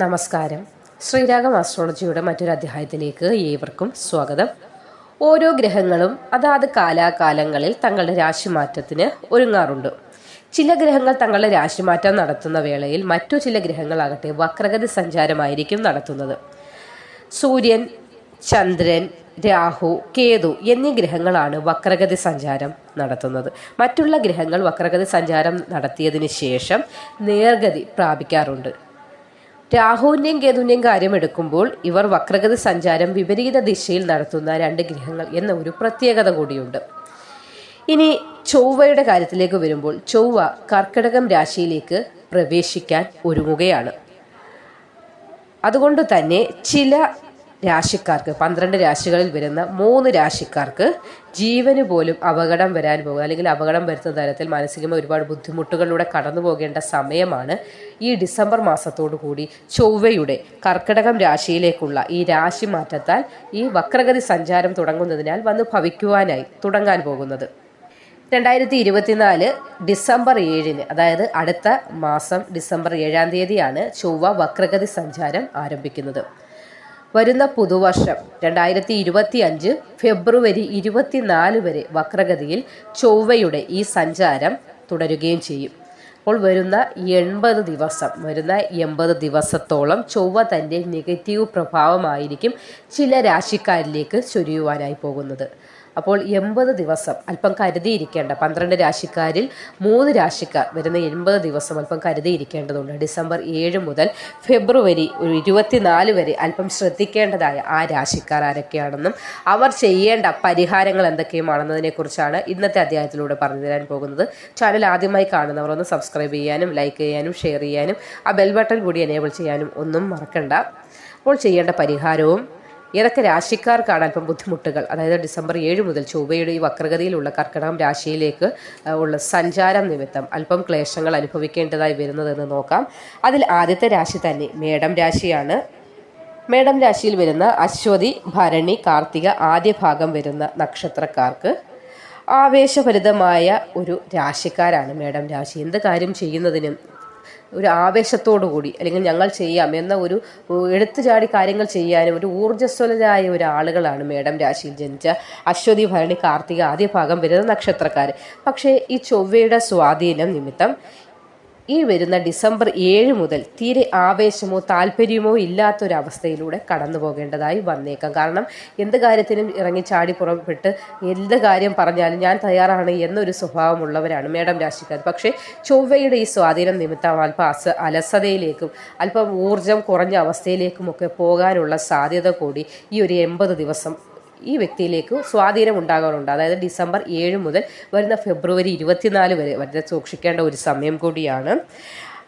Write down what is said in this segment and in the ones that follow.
നമസ്കാരം. ശ്രീരാഗം ആസ്ട്രോളജിയുടെ മറ്റൊരു അധ്യായത്തിലേക്ക് ഏവർക്കും സ്വാഗതം. ഓരോ ഗ്രഹങ്ങളും അതാത് കാലാകാലങ്ങളിൽ തങ്ങളുടെ രാശിമാറ്റത്തിന് ഒരുങ്ങാറുണ്ട്. ചില ഗ്രഹങ്ങൾ തങ്ങളുടെ രാശിമാറ്റം നടത്തുന്ന വേളയിൽ മറ്റു ചില ഗ്രഹങ്ങളാകട്ടെ വക്രഗതി സഞ്ചാരമായിരിക്കും നടത്തുന്നത്. സൂര്യൻ ചന്ദ്രൻ രാഹു കേതു എന്നീ ഗ്രഹങ്ങളാണ് വക്രഗതി സഞ്ചാരം നടത്തുന്നത്. മറ്റുള്ള ഗ്രഹങ്ങൾ വക്രഗതി സഞ്ചാരം നടത്തിയതിന് ശേഷം നേർഗതി പ്രാപിക്കാറുണ്ട്. രാഹുവിന്റെയും കേതുവിന്റെയും കാര്യം എടുക്കുമ്പോൾ ഇവർ വക്രഗതി സഞ്ചാരം വിപരീത ദിശയിൽ നടത്തുന്ന രണ്ട് ഗ്രഹങ്ങൾ എന്ന ഒരു പ്രത്യേകത കൂടിയുണ്ട്. ഇനി ചൊവ്വയുടെ കാര്യത്തിലേക്ക് വരുമ്പോൾ ചൊവ്വ കർക്കിടകം രാശിയിലേക്ക് പ്രവേശിക്കാൻ ഒരുങ്ങുകയാണ്. അതുകൊണ്ട് തന്നെ ചില രാശിക്കാർക്ക് പന്ത്രണ്ട് രാശികളിൽ വരുന്ന മൂന്ന് രാശിക്കാർക്ക് ജീവന് പോലും അപകടം വരാൻ പോകുക അല്ലെങ്കിൽ അപകടം വരുത്തുന്ന തരത്തിൽ മാനസികമായി ഒരുപാട് ബുദ്ധിമുട്ടുകളിലൂടെ കടന്നു പോകേണ്ട സമയമാണ് ഈ ഡിസംബർ മാസത്തോടു കൂടി ചൊവ്വയുടെ കർക്കിടകം രാശിയിലേക്കുള്ള ഈ രാശി മാറ്റത്താൽ ഈ വക്രഗതി സഞ്ചാരം തുടങ്ങുന്നതിനാൽ വന്ന് ഭവിക്കുവാനായി തുടങ്ങാൻ പോകുന്നത്. രണ്ടായിരത്തി ഇരുപത്തിനാല് ഡിസംബർ ഏഴിന് അതായത് അടുത്ത മാസം ഡിസംബർ ഏഴാം തീയതിയാണ് ചൊവ്വ വക്രഗതി സഞ്ചാരം ആരംഭിക്കുന്നത്. വരുന്ന പുതുവർഷം രണ്ടായിരത്തി ഇരുപത്തി അഞ്ച് ഫെബ്രുവരി ഇരുപത്തിനാല് വരെ വക്രഗതിയിൽ ചൊവ്വയുടെ ഈ സഞ്ചാരം തുടരുകയും ചെയ്യും. അപ്പോൾ വരുന്ന എൺപത് ദിവസം വരുന്ന എൺപത് ദിവസത്തോളം ചൊവ്വ തന്റെ നെഗറ്റീവ് പ്രഭാവമായിരിക്കും ചില രാശിക്കാരിലേക്ക് ചൊരിയുവാനായി പോകുന്നത്. അപ്പോൾ എൺപത് ദിവസം അല്പം കരുതിയിരിക്കേണ്ട പന്ത്രണ്ട് രാശിക്കാരിൽ മൂന്ന് രാശിക്കാർ വരുന്ന എൺപത് ദിവസം അല്പം കരുതിയിരിക്കേണ്ടതുണ്ട്. ഡിസംബർ ഏഴ് മുതൽ ഫെബ്രുവരി ഒരു ഇരുപത്തിനാല് വരെ അല്പം ശ്രദ്ധിക്കേണ്ടതായ ആ രാശിക്കാർ ആരൊക്കെയാണെന്നും അവർ ചെയ്യേണ്ട പരിഹാരങ്ങൾ എന്തൊക്കെയുമാണെന്നതിനെക്കുറിച്ചാണ് ഇന്നത്തെ അധ്യായത്തിലൂടെ പറഞ്ഞു തരാൻ പോകുന്നത്. ചാനൽ ആദ്യമായി കാണുന്നവർ ഒന്ന് സബ്സ്ക്രൈബ് ചെയ്യാനും ലൈക്ക് ചെയ്യാനും ഷെയർ ചെയ്യാനും ആ ബെൽ ബട്ടൺ കൂടി എനേബിൾ ചെയ്യാനും ഒന്നും മറക്കണ്ട. അപ്പോൾ ചെയ്യേണ്ട പരിഹാരവും ഏതൊക്കെ രാശിക്കാർക്കാണ് അല്പം ബുദ്ധിമുട്ടുകൾ. അതായത് ഡിസംബർ ഏഴ് മുതൽ ചൊവ്വയുടെ ഈ വക്രഗതിയിലുള്ള കർക്കിടകം രാശിയിലേക്ക് ഉള്ള സഞ്ചാരം നിമിത്തം അല്പം ക്ലേശങ്ങൾ അനുഭവിക്കേണ്ടതായി വരുന്നതെന്ന് നോക്കാം. അതിൽ ആദ്യത്തെ രാശി തന്നെ മേടം രാശിയാണ്. മേടം രാശിയിൽ വരുന്ന അശ്വതി ഭരണി കാർത്തിക ആദ്യ ഭാഗം വരുന്ന നക്ഷത്രക്കാർക്ക് ആവേശഭരിതമായ ഒരു രാശിക്കാരാണ് മേടം രാശി. എന്ത് കാര്യം ചെയ്യുന്നതിനും ഒരു ആവേശത്തോടു കൂടി അല്ലെങ്കിൽ ഞങ്ങൾ ചെയ്യാം എന്ന ഒരു എടുത്തുചാടി കാര്യങ്ങൾ ചെയ്യാനും ഒരു ഊർജസ്വലരായ ഒരു ആളുകളാണ് മേഡം രാശിയിൽ ജനിച്ച അശ്വതി ഭരണി കാർത്തിക ആദ്യ ഭാഗം വരുന്ന നക്ഷത്രക്കാർ പക്ഷേ ഈ ചൊവ്വയുടെ സ്വാധീനം നിമിത്തം ഈ വരുന്ന ഡിസംബർ ഏഴ് മുതൽ തീരെ ആവേശമോ താല്പര്യമോ ഇല്ലാത്തൊരവസ്ഥയിലൂടെ കടന്നു പോകേണ്ടതായി വന്നേക്കാം. കാരണം എന്ത് കാര്യത്തിനും ഇറങ്ങി ചാടി പുറപ്പെട്ട് എന്ത് കാര്യം പറഞ്ഞാലും ഞാൻ തയ്യാറാണ് എന്നൊരു സ്വഭാവമുള്ളവരാണ് മേഡം രാശിക്കാർ. പക്ഷേ ചൊവ്വയുടെ ഈ സ്വാധീനം നിമിത്തം അല്പം അസ അലസതയിലേക്കും അല്പം ഊർജം കുറഞ്ഞ അവസ്ഥയിലേക്കുമൊക്കെ പോകാനുള്ള സാധ്യത കൂടി ഈ ഒരു എൺപത് ദിവസം ഈ വ്യക്തിയിലേക്ക് സ്വാധീനം ഉണ്ടാകാറുണ്ട് അതായത് ഡിസംബർ ഏഴ് മുതൽ വരുന്ന ഫെബ്രുവരി ഇരുപത്തിനാല് വരെ വളരെ സൂക്ഷിക്കേണ്ട ഒരു സമയം കൂടിയാണ്.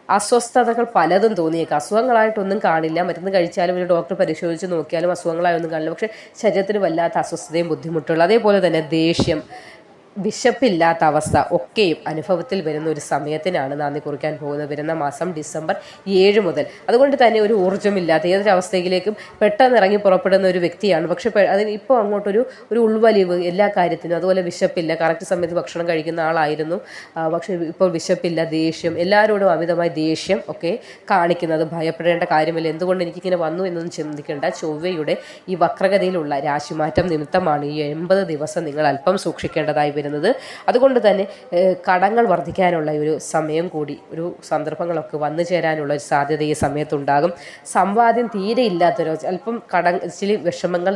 അസ്വസ്ഥതകൾ പലതും തോന്നിയേക്കാം. അസുഖങ്ങളായിട്ടൊന്നും കാണില്ല. മരുന്ന് കഴിച്ചാലും ഒരു ഡോക്ടർ പരിശോധിച്ച് നോക്കിയാലും അസുഖങ്ങളായൊന്നും കാണില്ല. പക്ഷേ ശരീരത്തിന് വല്ലാത്ത അസ്വസ്ഥതയും ബുദ്ധിമുട്ടുള്ള അതേപോലെ തന്നെ ദേഷ്യം വിശപ്പില്ലാത്ത അവസ്ഥ ഒക്കെയും അനുഭവത്തിൽ വരുന്ന ഒരു സമയത്തിനാണ് നാന്ദി കുറിക്കാൻ പോകുന്നത്. വരുന്ന മാസം ഡിസംബർ ഏഴ് മുതൽ. അതുകൊണ്ട് തന്നെ ഒരു ഊർജമില്ലാത്ത ഏതൊരു അവസ്ഥയിലേക്കും പെട്ടെന്ന് ഇറങ്ങി പുറപ്പെടുന്ന ഒരു വ്യക്തിയാണ്. പക്ഷെ അതിന് ഇപ്പോൾ അങ്ങോട്ടൊരു ഒരു ഉൾവലിവ് എല്ലാ കാര്യത്തിനും അതുപോലെ വിശപ്പില്ല കറക്റ്റ് സമയത്ത് ഭക്ഷണം കഴിക്കുന്ന ആളായിരുന്നു. പക്ഷേ ഇപ്പോൾ വിശപ്പില്ല ദേഷ്യം എല്ലാവരോടും അമിതമായ ദേഷ്യം ഒക്കെ കാണിക്കുന്നത് ഭയപ്പെടേണ്ട കാര്യമില്ല. എന്തുകൊണ്ട് എനിക്കിങ്ങനെ വന്നു എന്നൊന്നും ചിന്തിക്കേണ്ട. ചൊവ്വയുടെ ഈ വക്രഗതിയിലുള്ള രാശിമാറ്റം നിമിത്തമാണ് ഈ എൺപത് ദിവസം നിങ്ങൾ അല്പം സൂക്ഷിക്കേണ്ടതായി വരുന്നത്. അതുകൊണ്ട് തന്നെ കടങ്ങൾ വർദ്ധിക്കാനുള്ള ഒരു സമയം കൂടി ഒരു സന്ദർഭങ്ങളൊക്കെ വന്നു ചേരാനുള്ള ഒരു സാധ്യത ഈ സമയത്തുണ്ടാകും. സമ്പാദ്യം തീരെ ഇല്ലാത്തൊരു അല്പം കട ചില വിഷമങ്ങൾ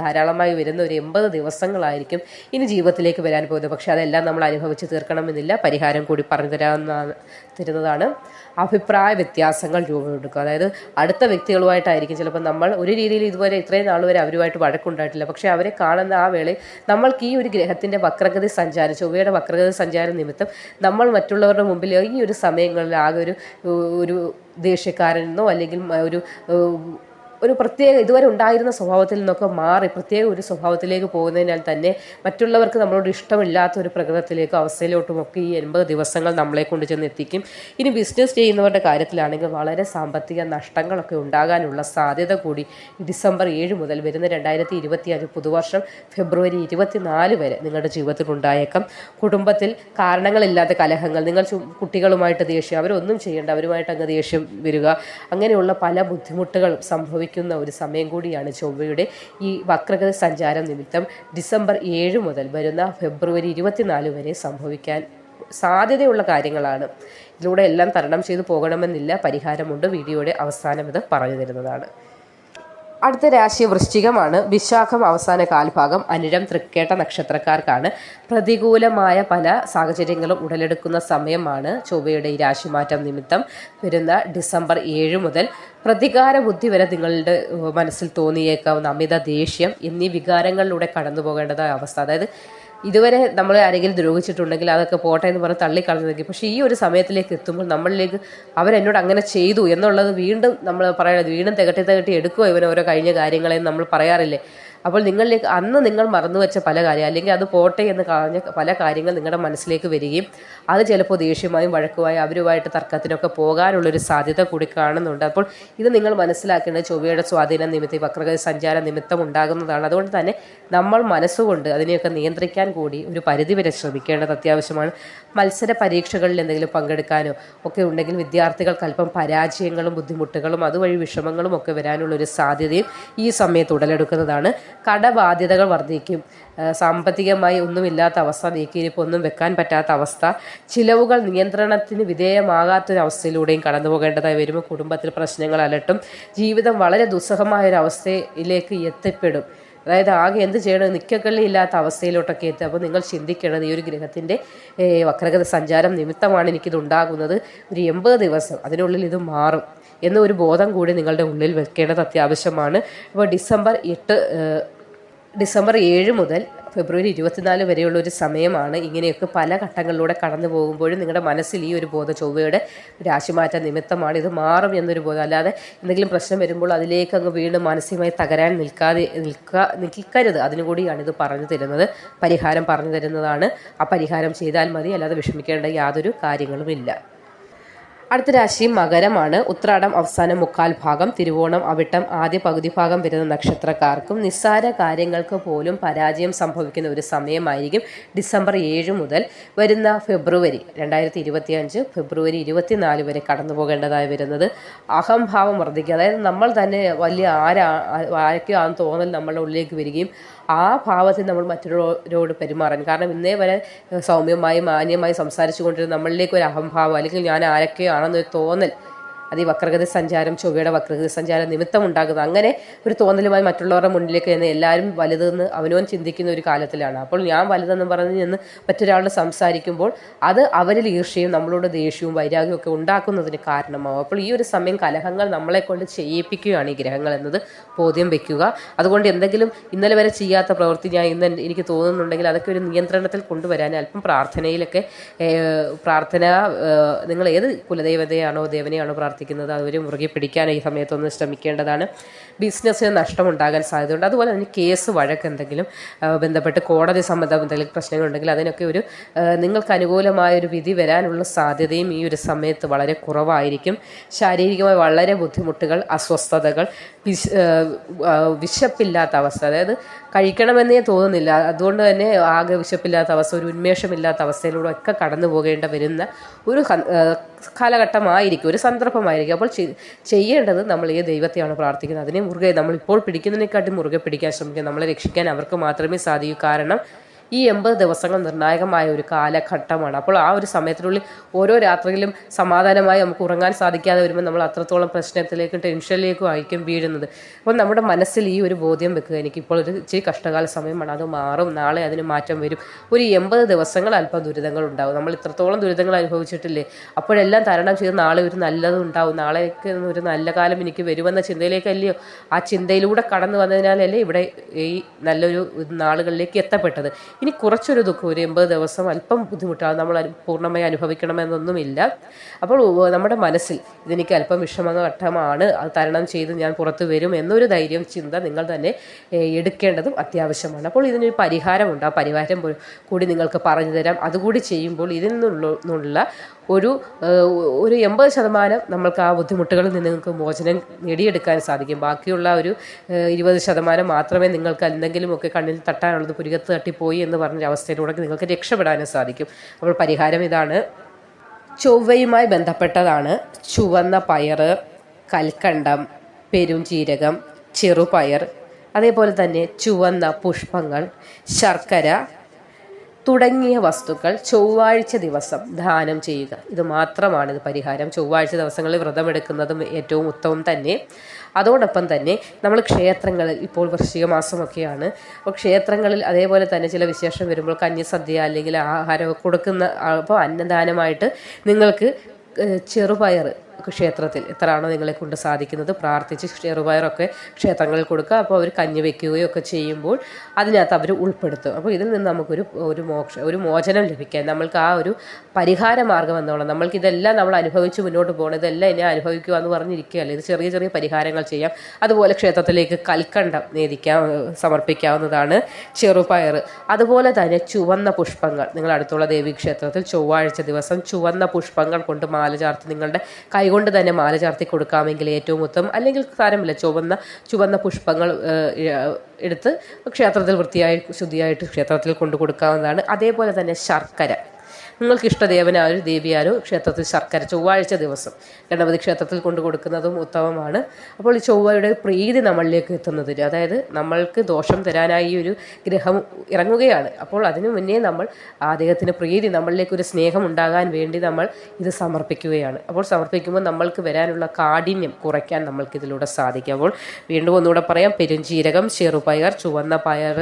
ധാരാളമായി വരുന്ന ഒരു എൺപത് ദിവസങ്ങളായിരിക്കും ഇനി ജീവിതത്തിലേക്ക് വരാൻ പോകുന്നത്. പക്ഷേ അതെല്ലാം നമ്മൾ അനുഭവിച്ച് തീർക്കണമെന്നില്ല. പരിഹാരം കൂടി പറഞ്ഞു തരാമെന്നാണ് തരുന്നതാണ്. അഭിപ്രായ വ്യത്യാസങ്ങൾ രൂപമെടുക്കുക അതായത് അടുത്ത വ്യക്തികളുമായിട്ടായിരിക്കും ചിലപ്പോൾ നമ്മൾ ഒരു രീതിയിൽ ഇതുപോലെ ഇത്രയും നാൾ വരെ അവരുമായിട്ട് വഴക്കുണ്ടായിട്ടില്ല. പക്ഷേ അവരെ കാണുന്ന ആ വേളയിൽ നമ്മൾക്ക് ഈ ഒരു ഗ്രഹത്തിന്റെ വക്രഗതി സഞ്ചാരം ചൊവ്വയുടെ വക്രഗതി സഞ്ചാര നിമിത്തം നമ്മൾ മറ്റുള്ളവരുടെ മുമ്പിൽ ഈ ഒരു സമയങ്ങളിൽ ആകെ ഒരു ഒരു ദേഷ്യക്കാരനെന്നോ അല്ലെങ്കിൽ ഒരു ഒരു പ്രത്യേക ഇതുവരെ ഉണ്ടായിരുന്ന സ്വഭാവത്തിൽ നിന്നൊക്കെ മാറി പ്രത്യേക ഒരു സ്വഭാവത്തിലേക്ക് പോകുന്നതിനാൽ തന്നെ മറ്റുള്ളവർക്ക് നമ്മളോട് ഇഷ്ടമില്ലാത്ത ഒരു പ്രകൃതത്തിലേക്കും അവസ്ഥയിലോട്ടും ഒക്കെ ഈ എൺപത് ദിവസങ്ങൾ നമ്മളെ കൊണ്ട് ചെന്ന് എത്തിക്കും. ഇനി ബിസിനസ് ചെയ്യുന്നവരുടെ കാര്യത്തിലാണെങ്കിൽ വളരെ സാമ്പത്തിക നഷ്ടങ്ങളൊക്കെ ഉണ്ടാകാനുള്ള സാധ്യത കൂടി ഡിസംബർ ഏഴ് മുതൽ വരുന്ന രണ്ടായിരത്തി ഇരുപത്തി അഞ്ച് പുതുവർഷം ഫെബ്രുവരി ഇരുപത്തിനാല് വരെ നിങ്ങളുടെ ജീവിതത്തിൽ ഉണ്ടായേക്കാം. കുടുംബത്തിൽ കാരണങ്ങളില്ലാത്ത കലഹങ്ങൾ നിങ്ങൾ കുട്ടികളുമായിട്ട് ദേഷ്യം അവരൊന്നും ചെയ്യേണ്ട അവരുമായിട്ട് അങ്ങ് ദേഷ്യം വരിക അങ്ങനെയുള്ള പല ബുദ്ധിമുട്ടുകളും സംഭവിക്കുന്ന ഒരു സമയം കൂടിയാണ് ചൊവ്വയുടെ ഈ വക്രഗത സഞ്ചാരം നിമിത്തം ഡിസംബർ ഏഴ് മുതൽ വരുന്ന ഫെബ്രുവരി ഇരുപത്തിനാല് വരെ സംഭവിക്കാൻ സാധ്യതയുള്ള കാര്യങ്ങളാണ്. ഇതിലൂടെ എല്ലാം തരണം ചെയ്തു പോകണമെന്നില്ല. പരിഹാരമുണ്ട്. വീഡിയോയുടെ അവസാനം ഇത് പറഞ്ഞു തരുന്നതാണ്. അടുത്ത രാശി വൃശ്ചികമാണ് വിശാഖം അവസാന കാൽഭാഗം. അനിഴം തൃക്കേട്ട നക്ഷത്രക്കാർക്കാണ്. പ്രതികൂലമായ പല സാഹചര്യങ്ങളും ഉടലെടുക്കുന്ന സമയമാണ്. ചൊവ്വയുടെ ഈ രാശിമാറ്റം നിമിത്തം വരുന്ന ഡിസംബർ ഏഴ് മുതൽ പ്രതികാര ബുദ്ധി വരെ നിങ്ങളുടെ മനസ്സിൽ തോന്നിയേക്കാവുന്ന അമിത ദേഷ്യം എന്നീ വികാരങ്ങളിലൂടെ കടന്നു പോകേണ്ടതായ അവസ്ഥ. അതായത് ഇതുവരെ നമ്മൾ ആരെങ്കിലും ദ്രോഹിച്ചിട്ടുണ്ടെങ്കിൽ അതൊക്കെ പോട്ടെ എന്ന് പറഞ്ഞ് തള്ളിക്കളഞ്ഞെങ്കിൽ പക്ഷേ ഈ ഒരു സമയത്തിലേക്ക് എത്തുമ്പോൾ നമ്മളിലേക്ക് അവരെന്നോട് അങ്ങനെ ചെയ്തു എന്നുള്ളത് വീണ്ടും നമ്മൾ പറയുന്നത് വീണ്ടും തികട്ടി തികട്ടി എടുക്കുക ഇവൻ ഓരോ കഴിഞ്ഞ കാര്യങ്ങളെ നമ്മൾ പറയാറില്ലേ. അപ്പോൾ നിങ്ങളിലേക്ക് അന്ന് നിങ്ങൾ മറന്നു വെച്ച പല കാര്യം അല്ലെങ്കിൽ അത് പോട്ടെ എന്ന് കളഞ്ഞ പല കാര്യങ്ങൾ നിങ്ങളുടെ മനസ്സിലേക്ക് വരികയും അത് ചിലപ്പോൾ ദേഷ്യമായും വഴക്കുമായും അവരുമായിട്ട് തർക്കത്തിനൊക്കെ പോകാനുള്ളൊരു സാധ്യത കൂടി കാണുന്നുണ്ട്. അപ്പോൾ ഇത് നിങ്ങൾ മനസ്സിലാക്കേണ്ടത് ചൊവ്വയുടെ സ്വാധീനം നിമിത്തം വക്രഗതി സഞ്ചാര നിമിത്തം ഉണ്ടാകുന്നതാണ്. അതുകൊണ്ട് തന്നെ നമ്മൾ മനസ്സുകൊണ്ട് അതിനെയൊക്കെ നിയന്ത്രിക്കാൻ കൂടി ഒരു പരിധി വരെ ശ്രമിക്കേണ്ടത് അത്യാവശ്യമാണ്. മത്സര പരീക്ഷകളിൽ എന്തെങ്കിലും പങ്കെടുക്കാനോ ഒക്കെ ഉണ്ടെങ്കിൽ വിദ്യാർത്ഥികൾക്ക് അല്പം പരാജയങ്ങളും ബുദ്ധിമുട്ടുകളും അതുവഴി വിഷമങ്ങളും ഒക്കെ വരാനുള്ളൊരു സാധ്യതയും ഈ സമയത്ത് ഉടലെടുക്കുന്നതാണ്. കടബാധ്യതകൾ വർദ്ധിക്കും. സാമ്പത്തികമായി ഒന്നുമില്ലാത്ത അവസ്ഥ നീക്കിയിരിപ്പൊന്നും വെക്കാൻ പറ്റാത്ത അവസ്ഥ ചിലവുകൾ നിയന്ത്രണത്തിന് വിധേയമാകാത്തൊരവസ്ഥയിലൂടെയും കടന്നു പോകേണ്ടതായി വരുമ്പോൾ കുടുംബത്തിൽ പ്രശ്നങ്ങൾ അലട്ടും ജീവിതം വളരെ ദുസ്സഹമായ ഒരു അവസ്ഥയിലേക്ക് എത്തിപ്പെടും. അതായത് ആകെ എന്ത് ചെയ്യണം? നിക്കക്കള്ളി ഇല്ലാത്ത അവസ്ഥയിലോട്ടൊക്കെ എത്തുക. അപ്പോൾ നിങ്ങൾ ചിന്തിക്കേണ്ടത് ഈ ഒരു ഗ്രഹത്തിന്റെ വക്രഗത സഞ്ചാരം നിമിത്തമാണ് എനിക്കിത് ഉണ്ടാകുന്നത്. ഒരു എൺപത് ദിവസം അതിനുള്ളിൽ ഇത് മാറും എന്നൊരു ബോധം കൂടി നിങ്ങളുടെ ഉള്ളിൽ വെക്കേണ്ടത് അത്യാവശ്യമാണ്. അപ്പോൾ ഡിസംബർ എട്ട് ഡിസംബർ ഏഴ് മുതൽ ഫെബ്രുവരി ഇരുപത്തിനാല് വരെയുള്ള ഒരു സമയമാണ് ഇങ്ങനെയൊക്കെ പല ഘട്ടങ്ങളിലൂടെ കടന്നു പോകുമ്പോഴും നിങ്ങളുടെ മനസ്സിൽ ഈ ഒരു ബോധം ചൊവ്വയുടെ രാശിമാറ്റ നിമിത്തമാണ്. ഇത് മാറും എന്നൊരു ബോധം. അല്ലാതെ എന്തെങ്കിലും പ്രശ്നം വരുമ്പോൾ അതിലേക്ക് അങ്ങ് വീണ്ടും മാനസികമായി തകരാൻ നിൽക്കാതെ നിൽക്കുക നിൽക്കരുത്. അതിനുകൂടിയാണ് ഇത് പറഞ്ഞു തരുന്നത്. പരിഹാരം പറഞ്ഞു തരുന്നതാണ്. ആ പരിഹാരം ചെയ്താൽ മതി. അല്ലാതെ വിഷമിക്കേണ്ട യാതൊരു കാര്യങ്ങളുമില്ല അടുത്ത രാശി മകരമാണ്. ഉത്രാടം അവസാനം മുക്കാൽ ഭാഗം തിരുവോണം അവിട്ടം ആദ്യ പകുതി ഭാഗം വരുന്ന നക്ഷത്രക്കാർക്കും നിസ്സാര കാര്യങ്ങൾക്ക് പോലും പരാജയം സംഭവിക്കുന്ന ഒരു സമയമായിരിക്കും ഡിസംബർ ഏഴ് മുതൽ വരുന്ന ഫെബ്രുവരി. രണ്ടായിരത്തി ഇരുപത്തി അഞ്ച് ഫെബ്രുവരി ഇരുപത്തിനാല് വരെ കടന്നു പോകേണ്ടതായി വരുന്നത്. അഹംഭാവം വർദ്ധിക്കുക അതായത് നമ്മൾ തന്നെ വലിയ ആരാ ആരൊക്കെയാണെന്ന് തോന്നൽ നമ്മളുടെ ഉള്ളിലേക്ക് വരികയും ആ ഭാവത്തിൽ നമ്മൾ മറ്റുള്ളവരോട് പെരുമാറാൻ. കാരണം ഇന്നേ വരെ സൗമ്യമായി മാന്യമായി സംസാരിച്ചു കൊണ്ടിരുന്ന നമ്മളിലേക്ക് ഒരു അഹംഭാവം അല്ലെങ്കിൽ ഞാൻ ആരൊക്കെയാണെന്നൊരു തോന്നൽ അത് ഈ വക്രഗതി സഞ്ചാരം ചൊവ്വയുടെ വക്രഗതി സഞ്ചാരം നിമിത്തം ഉണ്ടാകുന്നത്. അങ്ങനെ ഒരു തോന്നലുമായി മറ്റുള്ളവരുടെ മുന്നിലേക്ക് തന്നെ എല്ലാവരും വലുതെന്ന് അവനവൻ ചിന്തിക്കുന്ന ഒരു കാലത്തിലാണ്. അപ്പോൾ ഞാൻ വലുതെന്ന് പറഞ്ഞ് നിന്ന് മറ്റൊരാളോട് സംസാരിക്കുമ്പോൾ അത് അവരിൽ ഈർഷ്യയും നമ്മളോട് ദേഷ്യവും വൈരാഗ്യവും ഒക്കെ ഉണ്ടാക്കുന്നതിന് കാരണമാവും. അപ്പോൾ ഈ ഒരു സമയം കലഹങ്ങൾ നമ്മളെ കൊണ്ട് ചെയ്യിപ്പിക്കുകയാണ് ഈ ഗ്രഹങ്ങൾ എന്നത്. ബോധ്യം വെക്കുക. അതുകൊണ്ട് എന്തെങ്കിലും ഇന്നലെ വരെ ചെയ്യാത്ത പ്രവൃത്തി ഞാൻ ഇന്ന് എനിക്ക് തോന്നുന്നുണ്ടെങ്കിൽ അതൊക്കെ ഒരു നിയന്ത്രണത്തിൽ കൊണ്ടുവരാൻ അല്പം പ്രാർത്ഥനയിലൊക്കെ പ്രാർത്ഥന നിങ്ങൾ ഏത് കുലദേവതയാണോ ദേവനെയാണോ പ്രാർത്ഥിക്കുന്നത്? പ്രാർത്ഥിക്കുന്നത് അവർ മുറുകെ പിടിക്കാൻ ഈ സമയത്തൊന്ന് ശ്രമിക്കേണ്ടതാണ്. ബിസിനസ്സിന് നഷ്ടമുണ്ടാകാൻ സാധ്യതയുണ്ട്. അതുപോലെ തന്നെ കേസ് വഴക്ക് എന്തെങ്കിലും ബന്ധപ്പെട്ട് കോടതി സംബന്ധം എന്തെങ്കിലും പ്രശ്നങ്ങളുണ്ടെങ്കിൽ അതിനൊക്കെ ഒരു നിങ്ങൾക്ക് അനുകൂലമായ ഒരു വിധി വരാനുള്ള സാധ്യതയും ഈ ഒരു സമയത്ത് വളരെ കുറവായിരിക്കും. ശാരീരികമായി വളരെ ബുദ്ധിമുട്ടുകൾ അസ്വസ്ഥതകൾ വിശ വിശപ്പില്ലാത്ത അവസ്ഥ. അതായത് കഴിക്കണമെന്നേ തോന്നുന്നില്ല. അതുകൊണ്ട് തന്നെ ആകെ വിശപ്പില്ലാത്ത അവസ്ഥ ഒരു ഉന്മേഷമില്ലാത്ത അവസ്ഥയിലൂടെ ഒക്കെ കടന്നു പോകേണ്ട വരുന്ന ഒരു കാലഘട്ടമായിരിക്കും ഒരു സന്ദർഭമായിരിക്കും. അപ്പോൾ ചെയ്യേണ്ടത് നമ്മൾ ഈ ദൈവത്തെയാണ് പ്രാർത്ഥിക്കുന്നത്. അതിനെ മുറുകെ നമ്മളിപ്പോൾ പിടിക്കുന്നതിനെക്കാട്ടി മുറുകെ പിടിക്കാൻ ശ്രമിക്കുക. നമ്മളെ രക്ഷിക്കാൻ അവർക്ക് മാത്രമേ സാധിക്കൂ. കാരണം ഈ എൺപത് ദിവസങ്ങൾ നിർണായകമായ ഒരു കാലഘട്ടമാണ്. അപ്പോൾ ആ ഒരു സമയത്തിനുള്ളിൽ ഓരോ രാത്രിയിലും സമാധാനമായി നമുക്ക് ഉറങ്ങാൻ സാധിക്കാതെ വരുമ്പോൾ നമ്മൾ അത്രത്തോളം പ്രശ്നത്തിലേക്കും ടെൻഷനിലേക്കും ആയിരിക്കും വീഴുന്നത്. അപ്പോൾ നമ്മുടെ മനസ്സിൽ ഈ ഒരു ബോധ്യം വെക്കുക എനിക്കിപ്പോൾ ഒരു ഇച്ചിരി കഷ്ടകാല സമയമാണ്. അത് മാറും. നാളെ അതിന് മാറ്റം വരും. ഒരു എൺപത് ദിവസങ്ങൾ അല്പം ദുരിതങ്ങൾ ഉണ്ടാവും. നമ്മൾ ഇത്രത്തോളം ദുരിതങ്ങൾ അനുഭവിച്ചിട്ടില്ലേ? അപ്പോഴെല്ലാം തരണം ചെയ്ത് നാളെ ഒരു നല്ലതും ഉണ്ടാവും. നാളേക്ക് ഒരു നല്ല കാലം എനിക്ക് വരുമെന്ന ചിന്തയിലേക്കല്ലയോ? ആ ചിന്തയിലൂടെ കടന്നു വന്നതിനാലല്ലേ ഇവിടെ ഈ നല്ലൊരു നാളുകളിലേക്ക് എത്തപ്പെട്ടത്. ഇനി കുറച്ചൊരു ദുഃഖം ഒരു എൺപത് ദിവസം അല്പം ബുദ്ധിമുട്ടാണ് നമ്മൾ പൂർണമായി അനുഭവിക്കണമെന്നൊന്നുമില്ല. അപ്പോൾ നമ്മുടെ മനസ്സിൽ ഇതെനിക്ക് അല്പം വിഷമങ്ങ ഘട്ടമാണ്. അത് തരണം ചെയ്ത് ഞാൻ പുറത്തു വരും എന്നൊരു ധൈര്യം ചിന്ത നിങ്ങൾ തന്നെ എടുക്കേണ്ടതും അത്യാവശ്യമാണ്. അപ്പോൾ ഇതിനൊരു പരിഹാരമുണ്ട്. ആ പരിഹാരം കൂടി നിങ്ങൾക്ക് പറഞ്ഞു തരാം. അതുകൂടി ചെയ്യുമ്പോൾ ഇതിൽ നിന്നുള്ള ഒരു ഒരു എൺപത് ശതമാനം നമ്മൾക്ക് ആ ബുദ്ധിമുട്ടുകളിൽ നിന്ന് നിങ്ങൾക്ക് മോചനം നേടിയെടുക്കാൻ സാധിക്കും. ബാക്കിയുള്ള ഒരു ഇരുപത് ശതമാനം മാത്രമേ നിങ്ങൾക്ക് എന്തെങ്കിലുമൊക്കെ കണ്ണിൽ തട്ടാനുള്ളത് പുരികത്ത് തട്ടിപ്പോയി എന്ന് പറഞ്ഞ അവസ്ഥയിലൂടെ നിങ്ങൾക്ക് രക്ഷപ്പെടാനും സാധിക്കും. അപ്പോൾ പരിഹാരം ഇതാണ്. ചൊവ്വയുമായി ബന്ധപ്പെട്ടതാണ്. ചുവന്ന പയർ കൽക്കണ്ടം പെരുംജീരകം ചെറുപയർ അതേപോലെ തന്നെ ചുവന്ന പുഷ്പങ്ങൾ ശർക്കര തുടങ്ങിയ വസ്തുക്കൾ ചൊവ്വാഴ്ച ദിവസം ദാനം ചെയ്യുക. ഇത് മാത്രമാണ് ഇത് പരിഹാരം. ചൊവ്വാഴ്ച ദിവസങ്ങളിൽ വ്രതമെടുക്കുന്നതും ഏറ്റവും ഉത്തമം തന്നെ. അതോടൊപ്പം തന്നെ നമ്മൾ ക്ഷേത്രങ്ങളിൽ ഇപ്പോൾ വൃശ്ചിക മാസമൊക്കെയാണ്. അപ്പോൾ ക്ഷേത്രങ്ങളിൽ അതേപോലെ തന്നെ ചില വിശേഷം വരുമ്പോൾ കന്യസദ്യ അല്ലെങ്കിൽ ആഹാരം കൊടുക്കുന്ന അപ്പോൾ അന്നദാനമായിട്ട് നിങ്ങൾക്ക് ഏഹ് ക്ഷേത്രത്തിൽ എത്രയാണോ നിങ്ങളെ കൊണ്ട് സാധിക്കുന്നത്. പ്രാർത്ഥിച്ച് ചെറുപയറൊക്കെ ക്ഷേത്രങ്ങളിൽ കൊടുക്കുക. അപ്പോൾ അവർ കഞ്ഞി വെക്കുകയോ ഒക്കെ ചെയ്യുമ്പോൾ അതിനകത്ത് അവർ ഉൾപ്പെടുത്തും. അപ്പോൾ ഇതിൽ നിന്ന് നമുക്കൊരു ഒരു മോക്ഷ ഒരു മോചനം ലഭിക്കാൻ നമ്മൾക്ക് ആ ഒരു പരിഹാര മാർഗം എന്നുള്ളത് നമ്മൾക്ക് ഇതെല്ലാം നമ്മൾ അനുഭവിച്ച് മുന്നോട്ട് പോകണം. ഇതെല്ലാം ഇനി അനുഭവിക്കുക എന്ന് പറഞ്ഞിരിക്കുകയല്ല? ഇത് ചെറിയ ചെറിയ പരിഹാരങ്ങൾ ചെയ്യാം. അതുപോലെ ക്ഷേത്രത്തിലേക്ക് കൽക്കണ്ടം നേദിക്കാം സമർപ്പിക്കാവുന്നതാണ് ചെറുപയർ അതുപോലെ തന്നെ ചുവന്ന പുഷ്പങ്ങൾ. നിങ്ങൾ അടുത്തുള്ള ദേവീക്ഷേത്രത്തിൽ ചൊവ്വാഴ്ച ദിവസം ചുവന്ന പുഷ്പങ്ങൾ കൊണ്ട് മാല ചാർത്തി നിങ്ങളുടെ കൈകൊണ്ട് തന്നെ മാല ചാർത്തി കൊടുക്കാമെങ്കിൽ ഏറ്റവും ഉത്തമം. അല്ലെങ്കിൽ സാരമില്ല ചുവന്ന ചുവന്ന പുഷ്പങ്ങൾ എടുത്ത് ക്ഷേത്രത്തിൽ വൃത്തിയായി ശുദ്ധിയായിട്ട് ക്ഷേത്രത്തിൽ കൊണ്ടു കൊടുക്കാവുന്നതാണ് അതേപോലെ തന്നെ ശർക്കര. നിങ്ങൾക്ക് ഇഷ്ടദേവനായോ ദേവിയാരോ ക്ഷേത്രത്തിൽ ശർക്കര ചൊവ്വാഴ്ച ദിവസം ഗണപതി ക്ഷേത്രത്തിൽ കൊണ്ടു കൊടുക്കുന്നതും ഉത്തമമാണ്. അപ്പോൾ ഈ ചൊവ്വയുടെ പ്രീതി നമ്മളിലേക്ക് എത്തുന്നതിന് അതായത് നമ്മൾക്ക് ദോഷം തരാനായി ഒരു ഗ്രഹം ഇറങ്ങുകയാണ്. അപ്പോൾ അതിനു മുന്നേ നമ്മൾ അദ്ദേഹത്തിന് പ്രീതി നമ്മളിലേക്ക് ഒരു സ്നേഹം ഉണ്ടാകാൻ വേണ്ടി നമ്മൾ ഇത് സമർപ്പിക്കുകയാണ്. അപ്പോൾ സമർപ്പിക്കുമ്പോൾ നമ്മൾക്ക് വരാനുള്ള കാഠിന്യം കുറയ്ക്കാൻ നമ്മൾക്ക് ഇതിലൂടെ സാധിക്കും. അപ്പോൾ വീണ്ടും ഒന്നുകൂടെ പറയാം പെരുംജീരകം ചെറുപയർ ചുവന്ന പയർ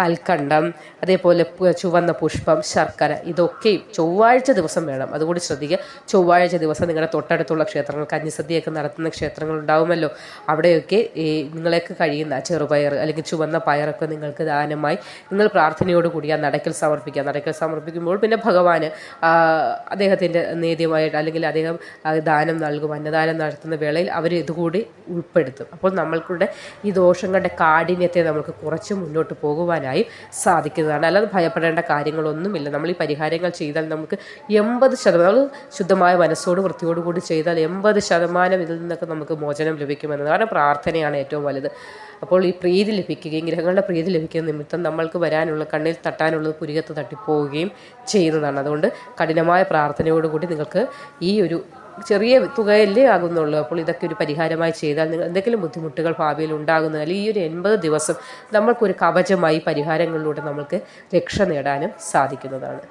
കൽക്കണ്ടം അതേപോലെ ചുവന്ന പുഷ്പം ശർക്കര ഇതൊക്കെയും ചൊവ്വാഴ്ച ദിവസം വേണം. അതുകൂടി ശ്രദ്ധിക്കുക. ചൊവ്വാഴ്ച ദിവസം നിങ്ങളുടെ തൊട്ടടുത്തുള്ള ക്ഷേത്രങ്ങൾ കഞ്ഞിസദ്യയൊക്കെ നടത്തുന്ന ക്ഷേത്രങ്ങൾ ഉണ്ടാവുമല്ലോ. അവിടെയൊക്കെ ഈ നിങ്ങളെയൊക്കെ കഴിയുന്ന ചെറുപയർ അല്ലെങ്കിൽ ചുവന്ന പയറൊക്കെ നിങ്ങൾക്ക് ദാനമായി നിങ്ങൾ പ്രാർത്ഥനയോടുകൂടി ആ നടക്കൽ സമർപ്പിക്കുക. നടക്കൽ സമർപ്പിക്കുമ്പോൾ പിന്നെ ഭഗവാന് അദ്ദേഹത്തിന്റെ നേദ്യമായിട്ട് അല്ലെങ്കിൽ അദ്ദേഹം ദാനം നൽകും അന്നദാനം നടത്തുന്ന വേളയിൽ അവർ ഇതുകൂടി ഉൾപ്പെടുത്തും. അപ്പോൾ നമ്മൾക്കൂടെ ഈ ദോഷങ്ങളുടെ കാഠിന്യത്തെ നമുക്ക് കുറച്ച് മുന്നോട്ട് പോകുവാനായി സാധിക്കുന്നതാണ്. അല്ലാതെ ഭയപ്പെടേണ്ട കാര്യങ്ങളൊന്നുമില്ല. നമ്മൾ ഈ പരിഹാരങ്ങൾ ചെയ്താൽ നമുക്ക് എൺപത് ശതമാനം നമ്മൾ ശുദ്ധമായ മനസ്സോട് വൃത്തിയോട് കൂടി ചെയ്താൽ എൺപത് ശതമാനം ഇതിൽ നിന്നൊക്കെ നമുക്ക് മോചനം ലഭിക്കുമെന്നത് കാരണം പ്രാർത്ഥനയാണ് ഏറ്റവും വലുത്. അപ്പോൾ ഈ പ്രീതി ലഭിക്കുകയും ഗ്രഹങ്ങളുടെ പ്രീതി ലഭിക്കുന്ന നിമിത്തം നമ്മൾക്ക് വരാനുള്ള കണ്ണിൽ തട്ടാനുള്ളത് പുരികത്ത് തട്ടിപ്പോവുകയും ചെയ്യുന്നതാണ്. അതുകൊണ്ട് കഠിനമായ പ്രാർത്ഥനയോടുകൂടി നിങ്ങൾക്ക് ഈ ഒരു ചെറിയ തുകയല്ലേ ആകുന്നുള്ളൂ. അപ്പോൾ ഇതൊക്കെ ഒരു പരിഹാരമായി ചെയ്താൽ നിങ്ങൾ എന്തെങ്കിലും ബുദ്ധിമുട്ടുകൾ ഭാവിയിൽ ഉണ്ടാകുന്നത് അല്ലെങ്കിൽ ഈ ഒരു എൺപത് ദിവസം നമ്മൾക്കൊരു കവചമായി പരിഹാരങ്ങളിലൂടെ നമ്മൾക്ക് രക്ഷ നേടാനും സാധിക്കുന്നതാണ്.